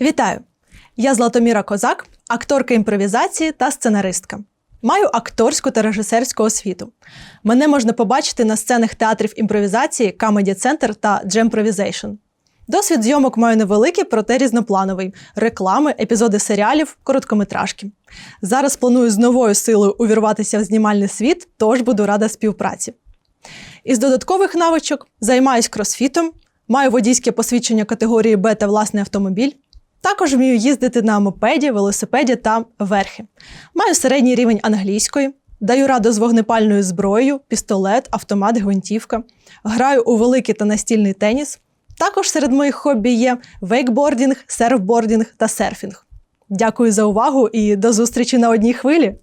Вітаю! Я Златоміра Козак, акторка імпровізації та сценаристка. Маю акторську та режисерську освіту. Мене можна побачити на сценах театрів імпровізації, Comedy Center та Jam Досвід зйомок маю невеликий, проте різноплановий: реклами, епізоди серіалів, короткометражки. Зараз планую з новою силою увірватися в знімальний світ, тож буду рада співпраці. Із додаткових навичок займаюсь кросфітом, маю водійське посвідчення категорії Б та власний автомобіль. Також вмію їздити на мопеді, велосипеді та верхи. Маю середній рівень англійської, даю раду з вогнепальною зброєю, пістолет, автомат, гвинтівка. Граю у великий та настільний теніс. Також серед моїх хобі є вейкбордінг, серфбордінг та серфінг. Дякую за увагу і до зустрічі на одній хвилі!